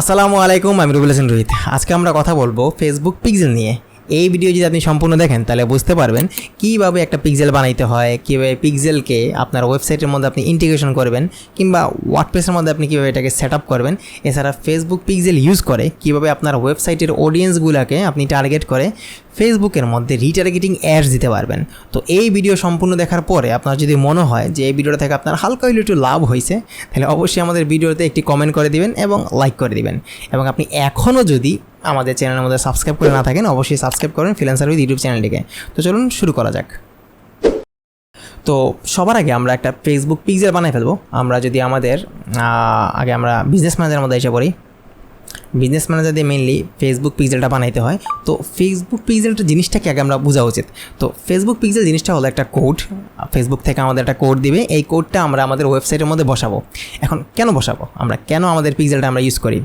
আসসালামু আলাইকুম, আমি রুবুল হাসান রোহিত। আজকে আমরা কথা বলব ফেসবুক পিক্সেল নিয়ে। এই ভিডিও যদি আপনি সম্পূর্ণ দেখেন, তাহলে বুঝতে পারবেন কীভাবে একটা পিক্সেল বানাইতে হয়, কীভাবে পিক্সেলকে আপনার ওয়েবসাইটের মধ্যে আপনি ইন্টিগ্রেশন করবেন, কিংবা ওয়ার্ডপ্রেসের মধ্যে আপনি কীভাবে এটাকে সেট আপ করবেন। এছাড়া ফেসবুক পিক্সেল ইউজ করে কীভাবে আপনার ওয়েবসাইটের অডিয়েন্সগুলোকে আপনি টার্গেট করে। ফেসবুকের মধ্যে রিটার্গেটিং অ্যাডস দিতে পারবেন। তো এই ভিডিও সম্পূর্ণ দেখার পরে আপনার যদি মনে হয় যে এই ভিডিওটা থেকে আপনার হালকা হইলে একটু লাভ হয়েছে তাহলে অবশ্যই আমাদের ভিডিওতে একটি কমেন্ট করে দিবেন এবং লাইক করে দিবেন। এবং আপনি এখনও যদি আমাদের চ্যানেলের মধ্যে সাবস্ক্রাইব করে না থাকেন, অবশ্যই সাবস্ক্রাইব করেন ফ্রিল্যান্সার উইথ ইউটিউব চ্যানেলটিকে তো চলুন শুরু করা যাক। তো সবার আগে আমরা একটা ফেসবুক পিক্সেল বানাই ফেলব। আমরা যদি আমাদের আগে আমরা বিজনেস ম্যানেজারের মধ্যে এসে পড়ি। বিজনেস ম্যানেজার দিয়ে মেনলি ফেসবুক পিক্সেলটা বানাইতে হয়। তো ফেসবুক পিক্সেলটা জিনিসটাকে আগে আমরা বোঝা উচিত। তো ফেসবুক পিক্সেল জিনিসটা হলো একটা কোড ফেসবুক থেকে আমাদের একটা কোড দিবে। এই কোডটা আমরা আমাদের ওয়েবসাইটের মধ্যে বসাবো। এখন কেন বসাবো? আমরা কেন আমাদের পিক্সেলটা আমরা ইউজ করি?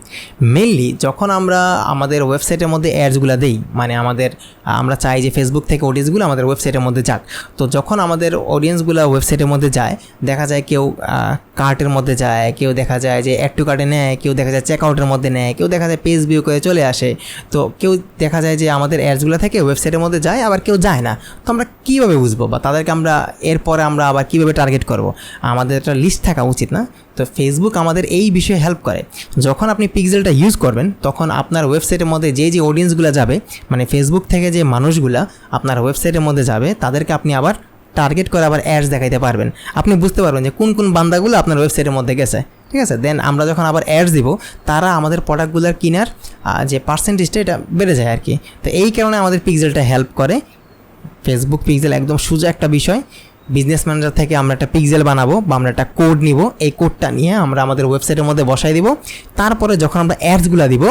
মেনলি যখন আমরা আমাদের ওয়েবসাইটের মধ্যে অ্যাডসগুলো দিই মানে আমাদের, আমরা চাই যে ফেসবুক থেকে অডিয়েন্সগুলো আমাদের ওয়েবসাইটের মধ্যে যাক। তো যখন আমাদের অডিয়েন্সগুলো ওয়েবসাইটের মধ্যে যায়, দেখা যায় কেউ কার্টের মধ্যে যায়, কেউ দেখা যায় যে অ্যাড টু কার্টে নেয়, কেউ দেখা যায় চেক আউটের মধ্যে নেয়, কেউ দেখা যায় পেজ ভিউ করে চলে আসে। তো কেউ দেখা যায় যে আমাদের অ্যাডসগুলো থেকে ওয়েবসাইটের মধ্যে যায়, আবার কেউ যায় না। তো আমরা কীভাবে বুঝব বা তাদেরকে আমরা এরপরে আমরা আবার কীভাবে টার্গেট করব? আমাদের একটা লিস্ট থাকা উচিত না? তো ফেসবুক আমাদের এই বিষয়ে হেল্প করে। যখন আপনি পিক্সেলটা ইউজ করবেন, তখন আপনার ওয়েবসাইটের মধ্যে যে যে অডিয়েন্সগুলো যাবে মানে ফেসবুক থেকে যে মানুষগুলা আপনার ওয়েবসাইটের মধ্যে যাবে, তাদেরকে আপনি আবার টার্গেট করে আবার অ্যাডস দেখাইতে পারবেন। আপনি বুঝতে পারবেন যে কোন কোন বান্দাগুলো আপনার ওয়েবসাইটের মধ্যে গেছে। ঠিক আছে? দেন আমরা যখন আবার অ্যাডস দিব, তারা আমাদের প্রোডাক্টগুলোর কেনার যে পার্সেন্টেজটা এটা বেড়ে যায় আর কি তো এই কারণে আমাদের পিক্সেলটা হেল্প করে। ফেসবুক পিক্সেল একদম সোজা একটা বিষয়। বিজনেস ম্যানেজার থেকে আমরা একটা পিক্সেল বানাবো বা আমরা একটা কোড নিব। এই কোডটা নিয়ে আমরা আমাদের ওয়েবসাইটের মধ্যে বসাই দিব। তারপরে যখন আমরা অ্যাডসগুলো দিব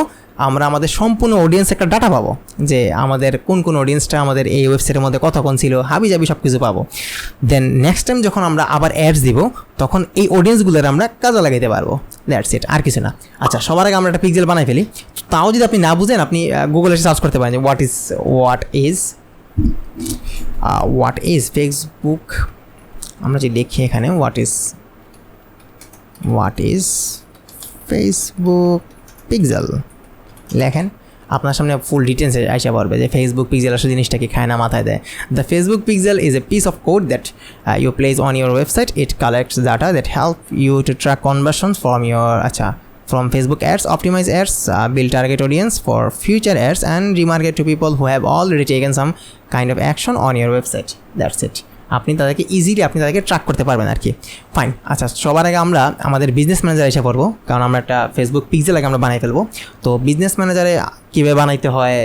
আমরা আমাদের সম্পূর্ণ অডিয়েন্স একটা ডাটা পাবো যে আমাদের কোন কোন অডিয়েন্সটা আমাদের এই ওয়েবসাইটের মধ্যে কতক্ষণ ছিল, হাবি জাবি সব কিছু পাবো। দেন নেক্সট টাইম যখন আমরা আবার অ্যাডস দিব, তখন এই অডিয়েন্সগুলোর আমরা কাজে লাগাইতে পারব। দ্যাটস ইট আর কিছু না। আচ্ছা সবার আগে আমরা একটা পিক্সেল বানাই ফেলি। তাও যদি আপনি না বুঝেন, আপনি গুগলে সার্চ করতে পারেন what is what is what is Facebook আমরা যে দেখি এখানে what is what is Facebook pixel লেখেন আপনার সামনে ফুল ডিটেলস আইসা পড়বে যে ফেসবুক পিক্সেল আসলে জিনিসটা কি খায় না মাথায় দেয় the Facebook pixel is a piece of code that you place on your website it collects data that help you to track conversion from your আচ্ছা from Facebook ads, optimize ads, uh, build target audience for future ads, and remarket to people who have already taken some kind of action on your website. That's it. আপনি তাদেরকে easily আপনি তাদেরকে track করতে পারবেন আর কি। Fine আচ্ছা সবার আগে আমরা আমাদের বিজনেস ম্যানেজার এসে পড়ব, কারণ আমরা একটা ফেসবুক পিক্সেল আগে আমরা বানাই ফেলব। তো বিজনেস ম্যানেজারে কীভাবে বানাইতে হয়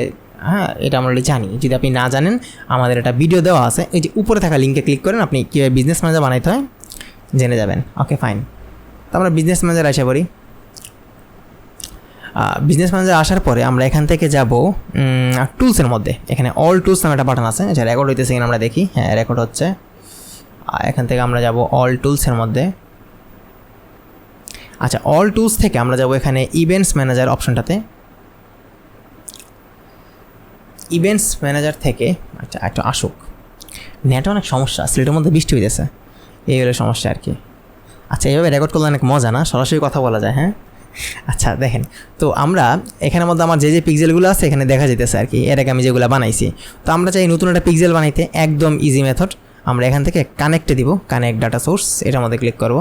হ্যাঁ এটা আমরা জানি। যদি আপনি না জানেন, আমাদের একটা ভিডিও দেওয়া আছে, এই যে উপরে থাকা লিঙ্কে ক্লিক করেন, আপনি কীভাবে বিজনেস ম্যানেজার বানাইতে হয়, জেনে যাবেন। ওকে ফাইন তো আমরা বিজনেস ম্যানেজার এসে পড়ি। বিজনেস ম্যানেজার আসার পরে আমরা এখান থেকে যাব টুলসের মধ্যে। এখানে অল টুলস নামে একটা বাটন আছে আচ্ছা রেকর্ড হইতেছে কিনা আমরা দেখি। হ্যাঁ রেকর্ড হচ্ছে। আর এখান থেকে আমরা যাব অল টুলসের মধ্যে। আচ্ছা অল টুলস থেকে আমরা যাব এখানে ইভেন্টস ম্যানেজার অপশনটাতে ইভেন্টস ম্যানেজার থেকে আচ্ছা একটু আসুক। নেটে অনেক সমস্যা, সিলেটের মধ্যে বৃষ্টি হইতেছে। এই হলো সমস্যা আর কি। আচ্ছা এইভাবে রেকর্ড করলে অনেক মজা না? সরাসরি কথা বলা যায় হ্যাঁ? আচ্ছা দেখেন। তো আমরা এখানের মধ্যে আমার যে যে পিক্সেলগুলো আছে এখানে দেখা যেতেছে আর কি। এর আগে আমি যেগুলো বানাইছি। তো আমরা চাই নতুন একটা পিক্সেল বানাইতে একদম ইজি মেথড আমরা এখান থেকে কানেক্টে দিব কানেক্ট ডাটা সোর্স এটার মধ্যে ক্লিক করব।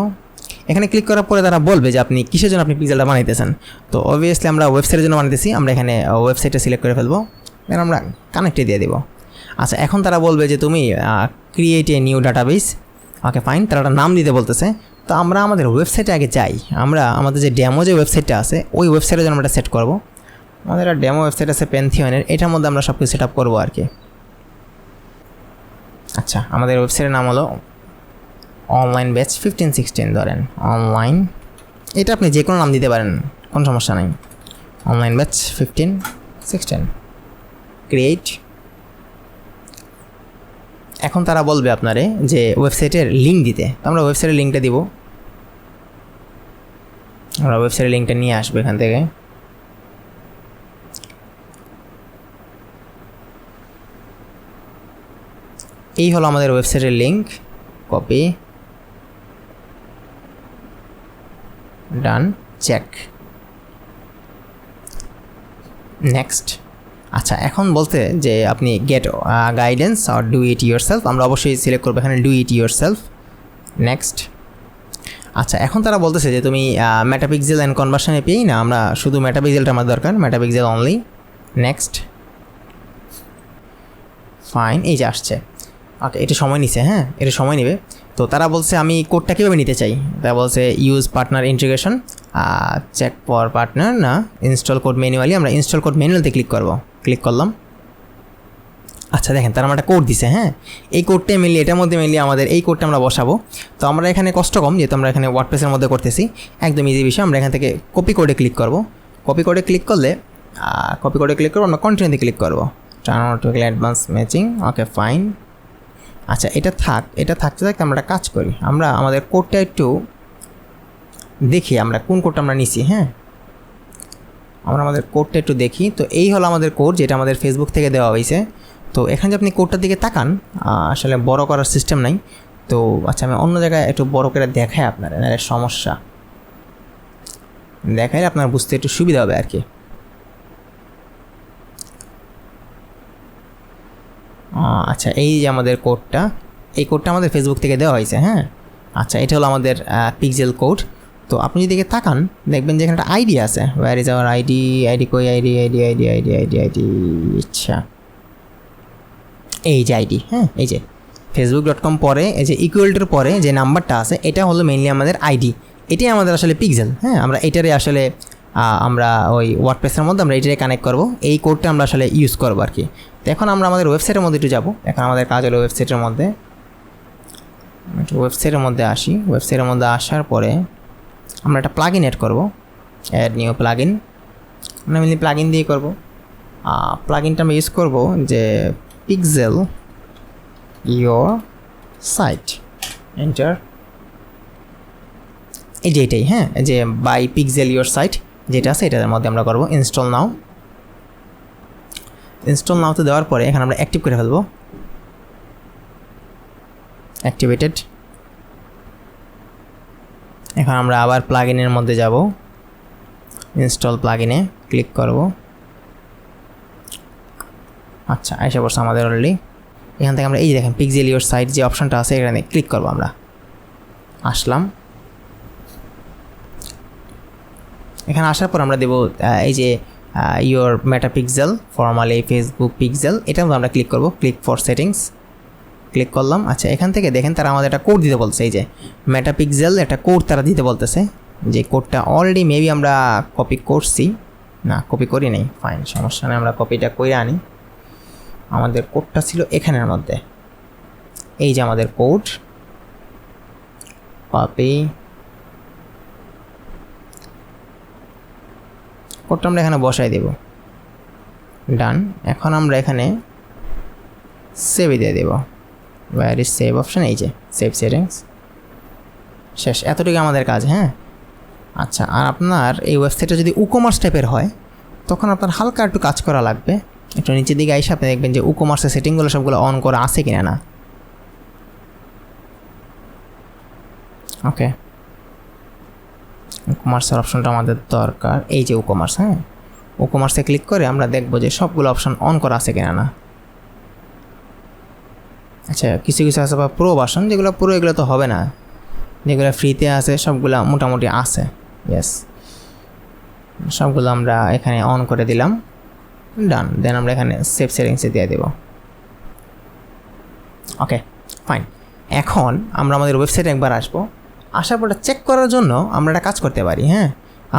এখানে ক্লিক করার পরে তারা বলবে যে আপনি কিসের জন্য আপনি পিক্সেলটা বানাইতেছেন। তো অবভিয়াসলি আমরা ওয়েবসাইটের জন্য বানাইতেছি, আমরা এখানে ওয়েবসাইটটা সিলেক্ট করে ফেলব। দেন আমরা কানেক্টে দিয়ে দিব। আচ্ছা এখন তারা বলবে যে তুমি create a new database okay fine তারা নাম দিতে বলতেছে। তো আমরা আমাদের ওয়েবসাইটে আগে যাই। আমরা আমাদের যে ডেমো যে ওয়েবসাইটটা আছে, ওই ওয়েবসাইটে যেন আমরা সেট করব। আমাদের একটা ডেমো ওয়েবসাইট আছে পেনথিয়নের এটার মধ্যে আমরা সব কিছু সেট আপ করব আর কি। আচ্ছা আমাদের ওয়েবসাইটের নাম হলো অনলাইন ব্যাচ ফিফটিন সিক্সটিন ধরেন। অনলাইন এটা আপনি যে কোনো নাম দিতে পারেন, কোনো সমস্যা নেই। Online batch fifteen sixteen create এখন তারা বলবে আপনারে যে ওয়েবসাইটের লিঙ্ক দিতে। তো আমরা ওয়েবসাইটের লিঙ্কটা দিব। আমরা ওয়েবসাইটের লিঙ্কটা নিয়ে আসব এখান থেকে। এই হলো আমাদের ওয়েবসাইটের link copy done check next আচ্ছা এখন বলতে যে আপনি গেট গাইডেন্স আর ডু ইট ইউর সেলফ আমরা অবশ্যই সিলেক্ট করব এখানে do it yourself next আচ্ছা এখন তারা বলতেছে যে তুমি মেটাপিক্সেল অ্যান্ড কনভার্সনে পেয়েই না, আমরা শুধু মেটাপিক্সেলটা আমার দরকার মেটাপিক্সেল অনলি নেক্সট ফাইন এই যে আসছে। ওকে এটা সময় নিছে হ্যাঁ এটা সময় নেবে। তো তারা বলছে, আমি কোডটা কীভাবে নিতে চাই? তারা বলছে use partner integration check for partner না ইনস্টল কোড ম্যানুয়ালি আমরা ইনস্টল কোড ম্যানুয়ালিতে ক্লিক করব। ক্লিক করলাম। আচ্ছা দেখেন, তারা আমার একটা কোড দিছে হ্যাঁ? এই কোডটা মেনলি এটার মধ্যে মেনলি আমাদের এই কোডটা আমরা বসাবো। তো আমরা এখানে কষ্ট কম, যেহেতু আমরা এখানে ওয়ার্ডপ্রেসের মধ্যে করতেছি। একদম ইজি বিষয়, আমরা এখান থেকে কপি কোডে ক্লিক করব। কপি কোডে ক্লিক করলে কপি কোডে ক্লিক করব, আমরা কন্টিনিউতে ক্লিক করব। Turn automatically advance matching okay fine আচ্ছা এটা থাক, এটা থাকতে থাকতে আমরা কাজ করি। আমরা আমাদের কোডটা একটু দেখি, আমরা কোন কোডটা আমরা নিছি হ্যাঁ? আমরা আমাদের কোডটা একটু দেখি। তো এই হলো আমাদের কোড যেটা আমাদের ফেসবুক থেকে দেওয়া হয়েছে। তো এখানে যে আপনি কোডটার দিকে তাকান আসলে বড় করার সিস্টেম নাই। তো আচ্ছা আমি অন্য জায়গায় একটু বড় করে দেখাই আপনার এনার সমস্যা। দেখাইলে আপনার বুঝতে একটু সুবিধা হবে আর কি। আচ্ছা এই যে আমাদের কোডটা, এই কোডটা আমাদের ফেসবুক থেকে দেওয়া হয়েছে হ্যাঁ? আচ্ছা এটা হলো আমাদের পিকজেল কোড তো আপনি যদি তাকান, দেখবেন যে এখানে একটা আইডি আছে। Where is our ID ID কই? ID ID ID ID ID ID আচ্ছা। এই যে আইডি হ্যাঁ এই যে ফেসবুক ডট কম পরে এই যে ইকুয়ালটির পরে যে নাম্বারটা আছে এটা হলো মেনলি আমাদের আইডি এটাই আমাদের আসলে পিকজেল হ্যাঁ আমরা এটারে আসলে আমরা ওই ওয়ার্ডপ্রেসের মধ্যে আমরা এটারে কানেক্ট করব। এই কোডটা আমরা আসলে ইউজ করব আর কি তো এখন আমরা আমাদের ওয়েবসাইটের মধ্যে একটু যাব। এখন আমাদের কাজ হলো ওয়েবসাইটের মধ্যে একটু ওয়েবসাইটের মধ্যে আসি। ওয়েবসাইটের মধ্যে আসার পরে আমরা একটা প্লাগ ইন অ্যাড করব। অ্যাড নিউ প্লাগ ইন আমরা মেনলি প্লাগ ইন দিয়ে করব প্লাগ ইনটা আমরা ইউজ করব যে পিকজেল ইয়োর সাইট এন্টার এই যে এটাই হ্যাঁ? যে বাই পিকজেল ইয়োর সাইট যেটা আছে, এটার মধ্যে আমরা করব ইনস্টল নাও ইনস্টল নাওতে দেওয়ার পরে এখানে আমরা অ্যাক্টিভ করে ফেলব। অ্যাক্টিভেটেড এখন আমরা আবার প্লাগ ইনের মধ্যে যাব। ইনস্টল প্লাগ ইনে ক্লিক করব। আচ্ছা এসে পড়ছে আমাদের অলরেডি এখান থেকে আমরা, এই দেখেন পিকজেল ইউর সাইট যে অপশনটা আছে, এখানে ক্লিক করব আমরা। আসলাম। এখানে আসার পর আমরা দেব এই যে your Meta pixel formally Facebook pixel এটা আমরা ক্লিক করব ক্লিক ফর সেটিংস ক্লিক করলাম। আচ্ছা এখান থেকে দেখেন, তারা আমাদের একটা কোড দিতে বলছে, এই যে মেটা পিক্সেল একটা কোড তারা দিতে বলতেছে, যে কোডটা অলরেডি মেবি আমরা কপি করছি। না কপি করি নাই ফাইন সমস্যা নেই, আমরা কপিটা করে আনি। আমাদের কোডটা ছিল এখানের মধ্যে। এই যে আমাদের কোড। কপি কোডটা আমরা এখানে বসাই দেব। ডান এখন আমরা এখানে সেভে দিয়ে দেব। ওয়ার ইজ সেভ অপশান এই যে সেভ সেটিংস শেষ। এতটুকু আমাদের কাজ হ্যাঁ? আচ্ছা আর আপনার এই ওয়েবসাইটটা যদি উকমার্স টাইপের হয়, তখন আপনার হালকা একটু কাজ করা লাগবে। একটু নিচের দিকে আইসে আপনি দেখবেন যে উকমার্সের সেটিংগুলো সবগুলো অন করা আছে কিনা না। ওকে কমার্সের অপশনটা আমাদের দরকার। এই যে কমার্স হ্যাঁ? ও কমার্সে ক্লিক করে আমরা দেখব যে সবগুলো অপশন অন করা আছে কিনা না। আচ্ছা কিছু কিছু আছে বা প্রো বাসন যেগুলো পুরো এগুলো তো হবে না। যেগুলো ফ্রিতে আছে, সবগুলো মোটামুটি আছে। ইয়েস সবগুলো আমরা এখানে অন করে দিলাম। ডান দেন আমরা এখানে সেভ সেটিংসে দিয়ে দেব। ওকে ফাইন এখন আমরা আমাদের ওয়েবসাইটে একবার আসব। আসার পরে চেক করার জন্য আমরা একটা কাজ করতে পারি হ্যাঁ?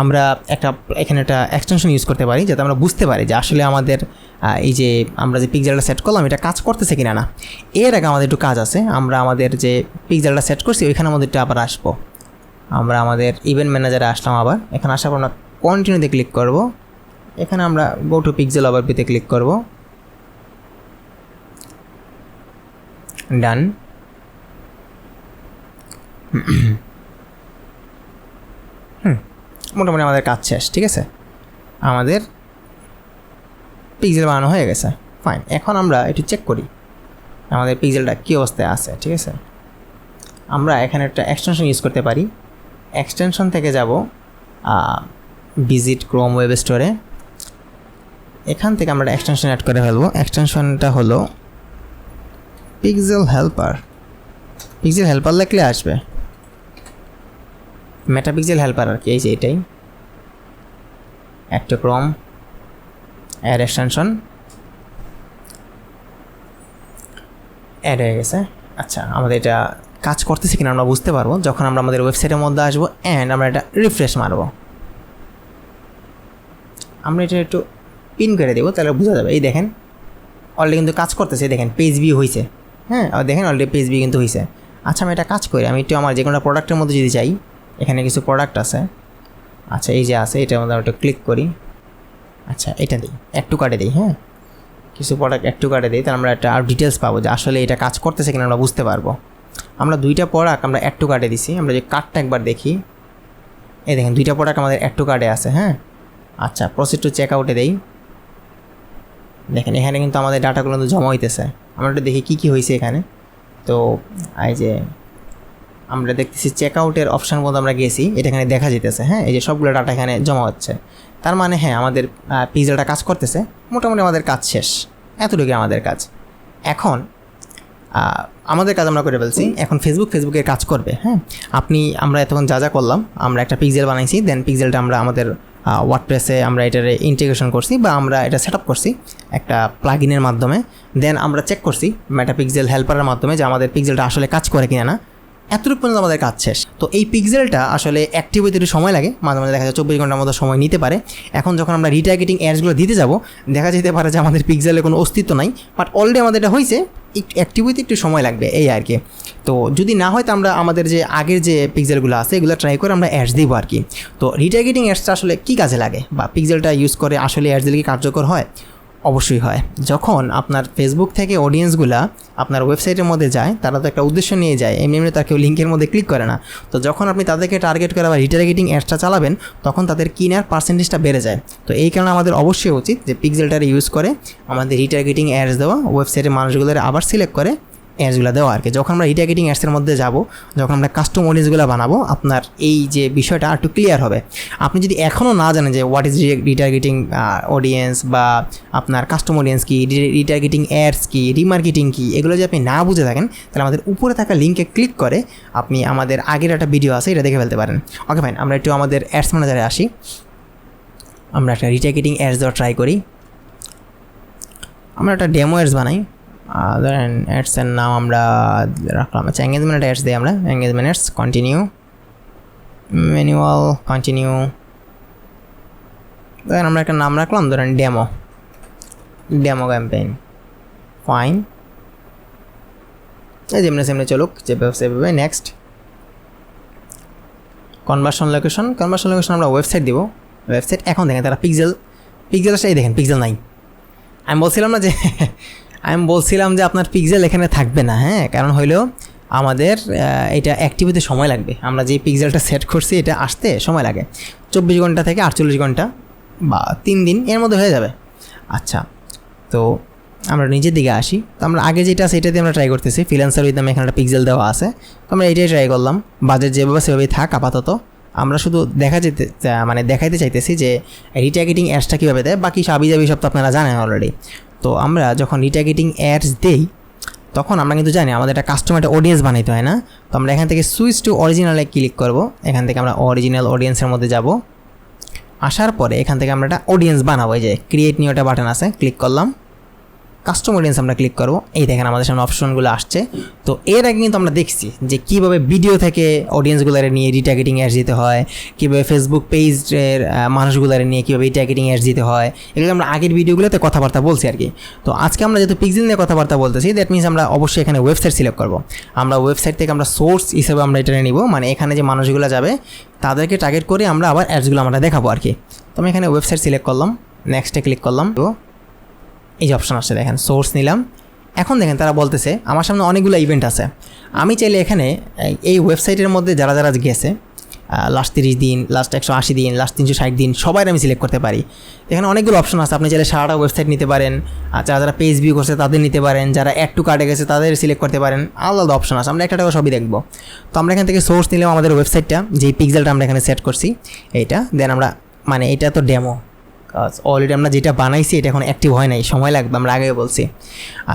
আমরা একটা, এখানে একটা এক্সটেনশন ইউজ করতে পারি, যাতে আমরা বুঝতে পারি যে আসলে আমাদের এই যে আমরা যে পিকজালটা সেট করলাম, এটা কাজ করতেছে কিনা না। এর আগে আমাদের একটু কাজ আছে। আমরা আমাদের যে পিকজালটা সেট করছি, ওইখানে আমাদের একটু আবার আসব। আমরা আমাদের ইভেন্ট ম্যানেজারে আসলাম আবার। এখানে আসার পর আমরা কন্টিনিউতে ক্লিক করব। এখানে আমরা গো টু পিকজেল আবার পিতে ক্লিক করব। ডান হুম, মোটামুটি আমাদের কাজ শেষ, ঠিক আছে? আমাদের পিক্সেল বানানো হয়ে গেছে। ফাইন এখন আমরা একটু চেক করি, আমাদের পিক্সেলটা কী অবস্থায় আছে, ঠিক আছে? আমরা এখানে একটা এক্সটেনশন ইউজ করতে পারি। এক্সটেনশন থেকে যাব ভিজিট ক্রোম ওয়েব স্টোরে এখান থেকে আমরা এক্সটেনশন অ্যাড করে ফেলব। এক্সটেনশনটা হলো পিক্সেল হেল্পার পিক্সেল হেল্পার লিখলে আসবে। মেটা পিক্সেল হেল্পার আর কি, এই যে এটাই। একটা ক্রম অ্যাড এক্সটেনশন অ্যাড হয়ে গেছে। আচ্ছা আমাদের এটা কাজ করতেছে কিনা আমরা বুঝতে পারব। যখন আমরা আমাদের ওয়েবসাইটের মধ্যে আসব অ্যান্ড আমরা এটা রিফ্রেশ মারবো। আমরা এটা একটু পিন করে দেবো, তাহলে বোঝা যাবে। এই দেখেন অলরেডি কিন্তু কাজ করতেছে দেখেন পেজ বি হয়েছে হ্যাঁ আর দেখেন অলরেডি পেজ বি কিন্তু হয়েছে আচ্ছা আমি এটা কাজ করি, আমি একটু আমার যে কোনো প্রোডাক্টের মধ্যে যদি যাই, এখানে কিছু প্রোডাক্ট আছে। আচ্ছা এই যে আছে, এটার মধ্যে একটু ক্লিক করি। আচ্ছা এটা দিই একটু কাটে দিই হ্যাঁ? কিছু প্রোডাক্ট একটু কাটে দিই, তাহলে আমরা একটা আর ডিটেলস পাবো যে আসলে এটা কাজ করতেছে কিনা আমরা বুঝতে পারব। আমরা দুইটা প্রোডাক্ট আমরা একটু কাটে দিছি, আমরা যে কার্ডটা একবার দেখি। এই দেখেন, দুইটা প্রোডাক্ট আমাদের একটু কার্ডে আছে হ্যাঁ? আচ্ছা প্রসিড টু চেক আউটে দেই। দেখেন, এখানে কিন্তু আমাদের ডাটাগুলো কিন্তু জমা হইতেছে। আমরা একটু দেখি কী কী হয়েছে এখানে। তো, এই যে আমরা দেখতেছি চেক আউটের অপশান মধ্যে আমরা গেছি, এটা এখানে দেখা যেতেছে হ্যাঁ? এই যে সবগুলো ডাটা এখানে জমা হচ্ছে। তার মানে হ্যাঁ আমাদের পিজাটা কাজ করতেছে, মোটামুটি আমাদের কাজ শেষ। এতটুকু আমাদের কাজ। এখন আমাদের কাজ আমরা করে ফেলছি, এখন ফেসবুক ফেসবুকের কাজ করবে হ্যাঁ? আপনি, আমরা এতক্ষণ যা যা করলাম, আমরা একটা পিক্সেল বানাইছি দেন পিক্সেলটা আমরা আমাদের ওয়ার্ডপ্রেসে আমরা এটার ইন্টিগ্রেশন করছি বা আমরা এটা সেট আপ করছি একটা প্লাগিনের মাধ্যমে। দেন আমরা চেক করছি মেটা পিক্সেল হেল্পারের মাধ্যমে যে আমাদের পিক্সেলটা আসলে কাজ করে কিনা না। এতটুকু পর্যন্ত আমাদের কাজ শেষ। তো এই পিক্সেলটা আসলে অ্যাক্টিভ হইতে সময় লাগে। মাঝে মাঝে দেখা যায় চব্বিশ ঘণ্টার মতো সময় নিতে পারে। এখন যখন আমরা রিটার্গেটিং অ্যাডসগুলো দিতে যাব, দেখা যেতে পারে যে আমাদের পিক্সেলের কোনো অস্তিত্ব নাই। বাট অলরেডি আমাদের এটা হয়েছে অ্যাক্টিভ হইতে একটু সময় লাগবে, এই আর কি তো যদি না হয় তো আমরা আমাদের যে আগের যে পিক্সেলগুলো আছে, এগুলো ট্রাই করে আমরা অ্যাডস দিব আর কি তো রিটার্গেটিং অ্যাডসটা আসলে কী কাজে লাগে? বা পিক্সেলটা ইউজ করে আসলে অ্যাডস দিলে কি কার্যকর হয়? অবশ্যই হয়। যখন আপনার ফেসবুক থেকে অডিয়েন্সগুলা আপনার ওয়েবসাইটের মধ্যে যায়, তারা তো একটা উদ্দেশ্য নিয়ে যায়। এমনি এমনি তার কেউ লিঙ্কের মধ্যে ক্লিক করে না। তো যখন আপনি তাদেরকে টার্গেট করে বা রিটার্গেটিং অ্যাডসটা চালাবেন, তখন তাদের কিনার পার্সেন্টেজটা বেড়ে যায়। তো এই কারণে আমাদের অবশ্যই উচিত যে পিক্সেলটারে ইউজ করে আমাদের রিটার্গেটিং অ্যাডস দেওয়া ওয়েবসাইটের মানুষগুলোর আবার সিলেক্ট করে অ্যাডসগুলো দেওয়া আর কি। যখন আমরা রিটার্গেটিং অ্যাডসের মধ্যে যাব, যখন আমরা কাস্টম অডিয়েন্সগুলো বানাবো, আপনার এই যে বিষয়টা আর একটু ক্লিয়ার হবে। আপনি যদি এখনও না জানেন যে হোয়াট ইজ রিটার্গেটিং অডিয়েন্স বা আপনার কাস্টম অডিয়েন্স কী রিটার্গেটিং অ্যাডস কী রিমার্কেটিং কী, এগুলো যদি আপনি না বুঝে থাকেন, তাহলে আমাদের উপরে থাকা লিঙ্কে ক্লিক করে আপনি আমাদের আগের একটা ভিডিও আছে, এটা দেখে ফেলতে পারেন। ওকে ফাইন আমরা একটু আমাদের অ্যাডস ম্যানেজারে আসি। আমরা একটা রিটার্গেটিং অ্যাডস দেওয়া ট্রাই করি। আমরা একটা ডেমো অ্যাডস বানাই। ধরেন অ্যাডসের নাম আমরা রাখলাম। আচ্ছা এঙ্গেজমেন্ট অ্যাডস দিই আমরা engagement ads continue manual continue ধরেন আমরা একটা নাম রাখলাম, ধরেন ডেমো ডেমো ক্যাম্পেইন ফাইন যেমনি সেমনি চলুক, যেভাবে সেভাবে next conversion location conversion location আমরা ওয়েবসাইট দিব। ওয়েবসাইট এখন দেখেন তারা পিক্সেল পিক্সেল সেই দেখেন পিক্সেল নাই। আমি বলছিলাম না যে আমি বলছিলাম যে আপনার পিক্সেল এখানে থাকবে না হ্যাঁ? কারণ হইলেও আমাদের এটা অ্যাক্টিভ হতে সময় লাগবে। আমরা যে পিক্সেলটা সেট করছি, এটা আসতে সময় লাগে। চব্বিশ ঘণ্টা থেকে আটচল্লিশ ঘণ্টা বা তিন দিন এর মধ্যে হয়ে যাবে। আচ্ছা তো আমরা নিজের দিকে আসি। তো আমরা আগে যেটা আছে, এটাতে আমরা ট্রাই করতেছি। ফিলান্সার উইথ এখানে একটা পিক্সেল দেওয়া আছে। তো আমরা এটাই ট্রাই করলাম। বাজেট যেভাবে সেভাবেই থাক আপাতত। আমরা শুধু দেখা যেতে মানে দেখাইতে চাইতেছি যে রিটার্গেটিং অ্যাডসটা কীভাবে দেয়। বাকি সাবি জাবি সব তো আপনারা জানেন অলরেডি তো আমরা যখন রিটার্গেটিং অ্যাডস দেই, তখন আমরা কিন্তু জানি আমাদের একটা কাস্টমার একটা অডিয়েন্স বানাইতে হয় না? তো আমরা এখান থেকে সুইচ টু অরিজিনালে ক্লিক করব। এখান থেকে আমরা অরিজিনাল অডিয়েন্সের মধ্যে যাব। আসার পরে এখান থেকে আমরা একটা অডিয়েন্স বানাবো। এই যে ক্রিয়েট নিউ একটা বাটন আছে ক্লিক করলাম। কাস্টম অডিয়েন্স আমরা ক্লিক করব। এই দেখেন আমাদের সামনে অপশনগুলো আসছে। তো এর আগে কিন্তু আমরা দেখছি যে কীভাবে ভিডিও থেকে অডিয়েন্সগুলারে নিয়ে রিটার্গেটিং অ্যাডস দিতে হয়, কীভাবে ফেসবুক পেজের মানুষগুলারে নিয়ে কীভাবে রিটার্গেটিং অ্যাডস দিতে হয়, এগুলো আমরা আগের ভিডিওগুলোতে কথাবার্তা বলছি আর কি। তো আজকে আমরা যেহেতু পিক্সেল নিয়ে কথাবার্তা বলতেছি দ্যাট মিনস আমরা অবশ্যই এখানে ওয়েবসাইট সিলেক্ট করব। আমরা ওয়েবসাইট থেকে আমরা সোর্স হিসেবে আমরা এটা নিব মানে এখানে যে মানুষগুলো যাবে, তাদেরকে টার্গেট করে আমরা আবার অ্যাডসগুলো আমরা দেখাবো আর কি। তো আমি এখানে ওয়েবসাইট সিলেক্ট করলাম নেক্সটে ক্লিক করলাম। তো এই যে অপশন আসছে দেখেন সোর্স নিলাম। এখন দেখেন তারা বলতেছে, আমার সামনে অনেকগুলো ইভেন্ট আছে। আমি চাইলে এখানে, এই- ওয়েবসাইটের মধ্যে যারা যারা গেছে লাস্ট তিরিশ দিন লাস্ট একশো আশি দিন লাস্ট তিনশো ষাট দিন সবাই আমি সিলেক্ট করতে পারি। এখানে অনেকগুলো অপশন আছে, আপনি চাইলে সারাটা ওয়েবসাইট নিতে পারেন, আর যারা যারা পেজ ভিউ করছে তাদের নিতে পারেন, যারা অ্যাড টু কার্ডে গেছে তাদের সিলেক্ট করতে পারেন, আলাদা আলাদা অপশন আছে, আমরা একটা টাকা সবই দেখব। তো আমরা এখান থেকে সোর্স নিলাম আমাদের ওয়েবসাইটটা যেই পিক্সেলটা আমরা এখানে সেট করছি, এইটা দেন আমরা মানে এটা তো ডেমো অলরেডি আমরা যেটা বানাইছি, এটা এখন অ্যাক্টিভ হয় নাই। সময় লাগবে, আমরা আগে বলছি।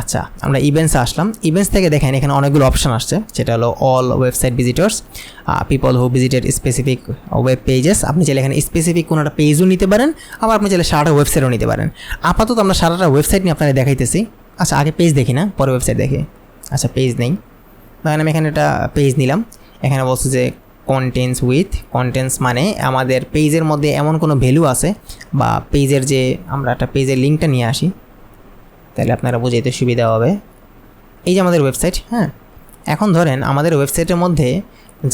আচ্ছা আমরা ইভেন্টসে আসলাম। ইভেন্টস থেকে দেখেন, এখানে অনেকগুলো অপশান আসছে। সেটা হলো all website visitors people who visited specific web pages আপনি চাইলে এখানে স্পেসিফিক কোনো একটা পেজও নিতে পারেন, আবার আপনি চাইলে সারাটা ওয়েবসাইটও নিতে পারেন। আপাতত আমরা সারাটা ওয়েবসাইট নিয়ে আপনাদের দেখাইতেছি। আচ্ছা আগে পেজ দেখি না, পরে ওয়েবসাইট দেখি। আচ্ছা পেজ নেই। ধরেন আমি এখানে একটা পেজ নিলাম। এখানে বলছে যে কন্টেন্টস উইথ কন্টেন্টস মানে আমাদের পেজের মধ্যে এমন কোনো ভ্যালু আছে বা পেজের যে আমরা একটা পেজের লিঙ্কটা নিয়ে আসি, তাহলে আপনারা বুঝাইতে সুবিধা হবে। এই যে আমাদের ওয়েবসাইট হ্যাঁ? এখন ধরেন আমাদের ওয়েবসাইটের মধ্যে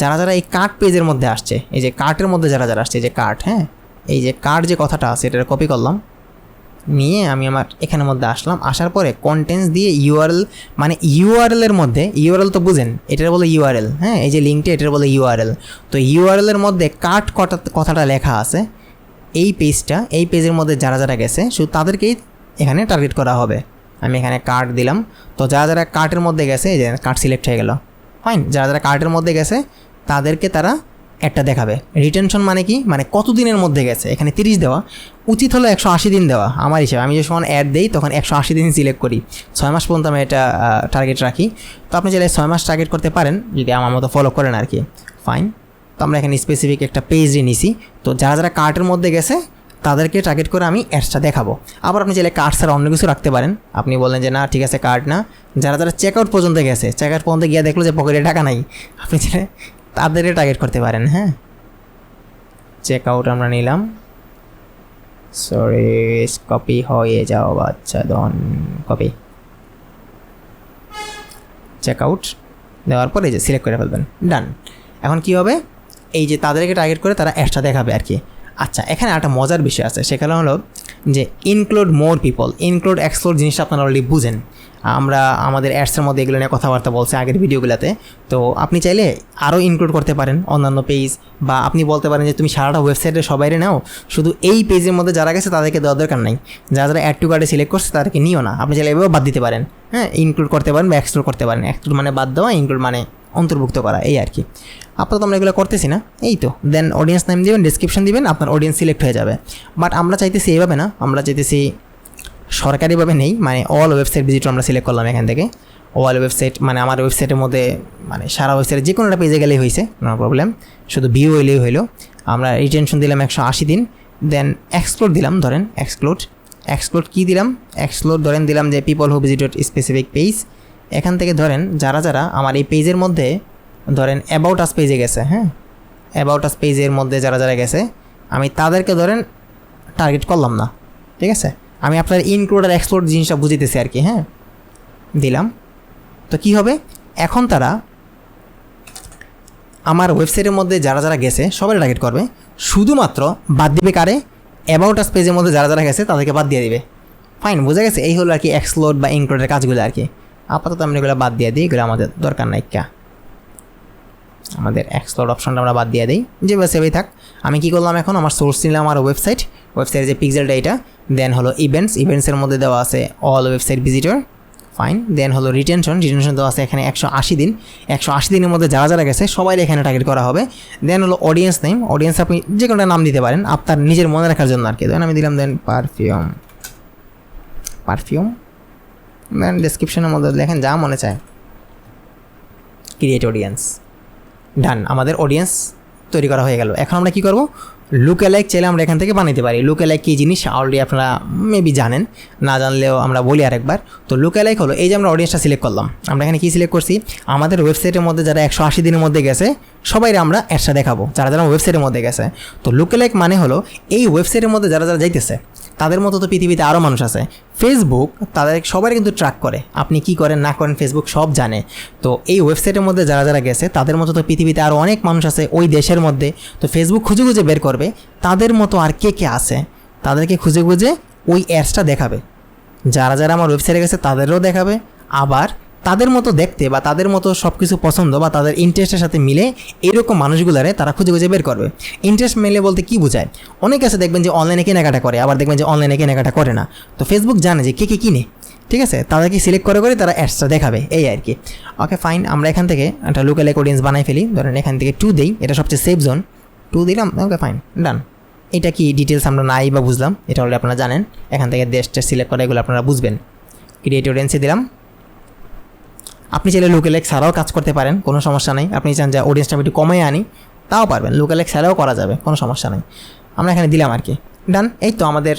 যারা যারা এই কার্ট পেজের মধ্যে আসছে, এই যে কার্টের মধ্যে যারা যারা আসছে যে কার্ট হ্যাঁ? এই যে কার্ট যে কথাটা আছে এটা কপি করলাম। নিয়ে আমি আমার এখানের মধ্যে আসলাম। আসার পরে কন্টেন্টস দিয়ে ইউআরএল মানে ইউআরএলের মধ্যে ইউআরএল তো বুঝেন, এটার বলে ইউআরএল হ্যাঁ এই যে লিঙ্কটা এটার বলে ইউআরএল তো ইউআরএলের মধ্যে কাট কটা কথাটা লেখা আছে। এই পেজটা এই পেজের মধ্যে যারা যারা গেছে, শুধু তাদেরকেই এখানে টার্গেট করা হবে। আমি এখানে কার্ড দিলাম। তো যারা যারা কার্টের মধ্যে গেছে, এই যে কার্ড সিলেক্ট হয়ে গেল। ফাইন যারা যারা কার্টের মধ্যে গেছে, তাদেরকে তারা একটা দেখাবে। রিটেনশন মানে কি? মানে কত দিনের মধ্যে গেছে? এখানে তিরিশ দেওয়া। উচিত হলো একশো আশি দিন দেওয়া, আমার হিসেবে। আমি যখন অ্যাড দিই, তখন একশো আশি দিন সিলেক্ট করি। ছয় মাস পর্যন্ত আমি এটা টার্গেট রাখি। তো আপনি চাইলে ছয় মাস টার্গেট করতে পারেন, যদি আমার মতো ফলো করেন আর কি ফাইন তো আমরা এখানে স্পেসিফিক একটা পেজ নিছি। তো যারা যারা কার্টের মধ্যে গেছে, তাদেরকে টার্গেট করে আমি অ্যাডসটা দেখাবো। আবার আপনি চাইলে কার্ড ছাড়া অন্য কিছু রাখতে পারেন। আপনি বললেন যে, না, ঠিক আছে কার্ড না। যারা যারা চেক আউট পর্যন্ত গেছে চেক আউট পর্যন্ত গিয়ে দেখল যে পকেটে টাকা নাই। আপনি চাইলে তাদেরকে টার্গেট করতে পারেন হ্যাঁ? চেক আউট আমরা নিলাম। সরি কপি হয়ে যাও আচ্ছা দন কপি চেক আউট দেওয়ার পরে যে সিলেক্ট করে ফেলবেন। ডান এখন কি হবে? এই যে তাদেরকে টার্গেট করে তারা অ্যাডটা দেখাবে আর কি। আচ্ছা এখানে একটা মজার বিষয় আছে। সেখানে হলো যে include more people include exclude জিনিসটা আপনারা অলরেডি বুঝেন। আমরা আমাদের অ্যাডসের মধ্যে এগুলো নিয়ে কথাবার্তা বলছি আগের ভিডিওগুলোতে। তো আপনি চাইলে আরও ইনক্লুড করতে পারেন অন্যান্য পেজ বা আপনি বলতে পারেন যে তুমি সারাটা ওয়েবসাইটে সবাইরে নাও, শুধু এই পেজের মধ্যে যারা গেছে তাদেরকে দেওয়া দরকার নাই। যারা যারা অ্যাড টু কার্ডে সিলেক্ট করছে তাদেরকে নিও না। আপনি চাইলে এভাবে বাদ দিতে পারেন। হ্যাঁ ইনক্লুড করতে পারেন বা এক্সক্লুড করতে পারেন। এক্সক্লুড মানে বাদ দেওয়া ইনক্লুড মানে অন্তর্ভুক্ত করা, এই আর কি। আপাতত আমরা এগুলো করতেছি না, এই তো। দেন অডিয়েন্স নাম দিবেন ডিসক্রিপশন দিবেন, আপনার অডিয়েন্স সিলেক্ট হয়ে যাবে। বাট আমরা চাইতেছি এইভাবে না, আমরা চাইতেছি সরকারিভাবে নেই মানে অল ওয়েবসাইট ভিজিট আমরা সিলেক্ট করলাম এখান থেকে। অল ওয়েবসাইট মানে আমার ওয়েবসাইটের মধ্যে মানে সারা ওয়েবসাইটে যে কোনো একটা পেজে গেলেই হয়েছে নো প্রবলেম শুধু ভিউ হইলেই হইল। আমরা রিটেনশন দিলাম একশো আশি দিন। দেন এক্সক্লোড দিলাম, ধরেন এক্সক্লোড এক্সক্লোড কী দিলাম? এক্সক্লোড ধরেন দিলাম যে people who visited specific page এখান থেকে ধরেন যারা যারা আমার এই পেজের মধ্যে ধরেন অ্যাবাউট আস পেজে গেছে হ্যাঁ? অ্যাবাউট আস পেজের মধ্যে যারা যারা গেছে, আমি তাদেরকে ধরেন টার্গেট করলাম না, ঠিক আছে? আমি আপনার ইনক্লুড আর এক্সক্লুড জিনিসটা বুঝিতেছি আর কি হ্যাঁ? দিলাম। তো কি হবে? এখন তারা আমার ওয়েবসাইটের মধ্যে যারা যারা গেছে, সবাই টার্গেট করবে। শুধুমাত্র বাদ দিবে কারে? অ্যাবাউট আস পেজের মধ্যে যারা যারা গেছে, তাদেরকে বাদ দিয়ে দিবে। ফাইন বোঝা গেছে? এই হলো আর কি এক্সক্লোড বা ইনক্লুডের কাজগুলো আর কি। আপাতত আমরা এগুলো বাদ দিয়ে দিই, এগুলো আমাদের দরকার নাই ক্যা আমাদের এক্সপ্লোর অপশনটা আমরা বাদ দিয়ে দিই। যে সেভাবেই থাক, আমি কি করলাম এখন? আমার সোর্স নিলাম আমার ওয়েবসাইট ওয়েবসাইটের যে পিক্সেলটা এটা দেন হলো ইভেন্টস ইভেন্টসের মধ্যে দেওয়া আছে all website visitor fine then হলো রিটেনশন রিটেনশন দেওয়া আছে এখানে একশো আশি দিন। একশো আশি দিনের মধ্যে যারা যারা গেছে সবাই এখানে টার্গেট করা হবে। দেন হলো অডিয়েন্স নেম অডিয়েন্স আপনি যে কোনোটা নাম দিতে পারেন। আপনার নিজের মনে রাখার জন্য আর কি। দেন আমি দিলাম দেন পারফিউম পারফিউম ডিসক্রিপশনের মধ্যে লেখেন, যা মনে চায়। ক্রিয়েট অডিয়েন্স ডান আমাদের অডিয়েন্স তৈরি করা হয়ে গেল। এখন আমরা কী করব? লুকে লাইক চাইলে আমরা এখান থেকে বানাইতে পারি। লুকে কী জিনিস? অলরেডি আপনারা মেবি জানেন। না জানলেও আমরা বলি আরেকবার। তো লুকে হলো, এই যে আমরা অডিয়েন্সটা সিলেক্ট করলাম। আমরা এখানে কী সিলেক্ট করছি? আমাদের ওয়েবসাইটের মধ্যে যারা একশো আশি দিনের মধ্যে গেছে সবাই আমরা অ্যাডসটা দেখাবো। যারা যারা ওয়েবসাইটের মধ্যে গেছে। তো লুকে লাইক মানে হলো, এই ওয়েবসাইটের মধ্যে যারা যারা যাইতেছে তাদের মতো তো পৃথিবীতে আরও মানুষ আছে। ফেসবুক তাদের সবাই কিন্তু ট্র্যাক করে। আপনি কি করেন, না করেন ফেসবুক সব জানে। তো এই ওয়েবসাইটের মধ্যে যারা যারা গেছে, তাদের মতো তো পৃথিবীতে আরও অনেক মানুষ আছে ওই দেশের মধ্যে। তো ফেসবুক খুঁজে খুঁজে বের করবে। তাদের মতো আর কে কে আছে? তাদেরকে খুঁজে খুঁজে ওই অ্যাডসটা দেখাবে। যারা যারা আমার ওয়েবসাইটে গেছে, তাদেরও দেখাবে। আবার তাদের মতো দেখতে বা তাদের মতো সব কিছু পছন্দ বা তাদের ইন্টারেস্টের সাথে মিলে এরকম মানুষগুলারে তারা খুঁজে খুঁজে বের করবে। ইন্টারেস্ট মিলে বলতে কি বোঝায়? অনেক আছে দেখবেন যে অনলাইনে কেনাকাটা করে, আবার দেখবেন যে অনলাইনে কেনাকাটা করে না। তো ফেসবুক জানে যে কে কে কিনে, ঠিক আছে? তাদেরকে সিলেক্ট করে করে তারা অ্যাডসটা দেখাবে, এই আর কি। ওকে ফাইন আমরা এখান থেকে একটা লোকাল অডিয়েন্স বানাই ফেলি। ধরেন এখান থেকে টু দিই, এটা সবচেয়ে সেফ জোন টু দিলাম ওকে ফাইন ডান এটা কি ডিটেলস আমরা নাই বা বুঝলাম? এটা অলরেডি আপনারা জানেন। এখান থেকে দেশটা সিলেক্ট করা, এগুলো আপনারা বুঝবেন। ক্রিয়েট অডিয়েন্সে দিলাম। আপনি চাইলে লোকেলেক ছাড়াও কাজ করতে পারেন, কোনো সমস্যা নেই। আপনি চান যে অডিয়েন্সটা আমি একটু কমে আনি, তাও পারবেন। লোকেলেক ছাড়াও করা যাবে, কোনো সমস্যা নেই। আমরা এখানে দিলাম আর কি। ডান এই তো আমাদের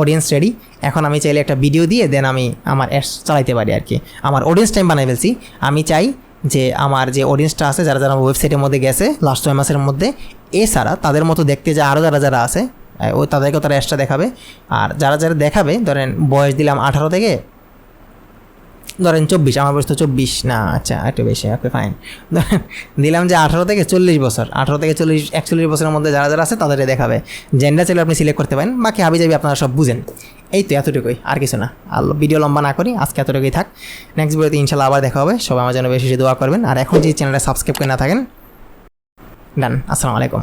অডিয়েন্স রেডি এখন আমি চাইলে একটা ভিডিও দিয়ে দেন আমি আমার অ্যাডস চালাইতে পারি আর কি। আমার অডিয়েন্স টাইম বানাই ফেলছি। আমি চাই যে আমার যে অডিয়েন্সটা আছে, যারা যারা ওয়েবসাইটের মধ্যে গেছে লাস্ট ছয় মাসের মধ্যে, এছাড়া তাদের মতো দেখতে যে আরও যারা যারা আছে ও তাদেরকেও তারা অ্যাডসটা দেখাবে। আর যারা যারা দেখাবে, ধরেন বয়স দিলাম আঠারো থেকে ধরেন চব্বিশ, আমার বয়স তো চব্বিশ। না আচ্ছা একটু বেশি ওকে ফাইন দিলাম যে আঠারো থেকে চল্লিশ বছর। আঠারো থেকে চল্লিশ, একচল্লিশ বছরের মধ্যে যারা যারা আছে, তাদেরকে দেখাবে। জেন্ডার চাইলে আপনি সিলেক্ট করতে পারেন, বাকি হাবি যাবি আপনারা সব বুঝেন। এই তো এতটুকুই, আর কিছু না। আর ভিডিও লম্বা না করি, আজকে এতটুকুই থাক। নেক্সট ভিডিওতে ইনশাল্লাহ আবার দেখা হবে। সবাই আমার জন্য বেশি বেশি দোয়া করবেন। আর এখন যে চ্যানেলটা সাবস্ক্রাইব করে না থাকেন ডান আসসালামু আলাইকুম।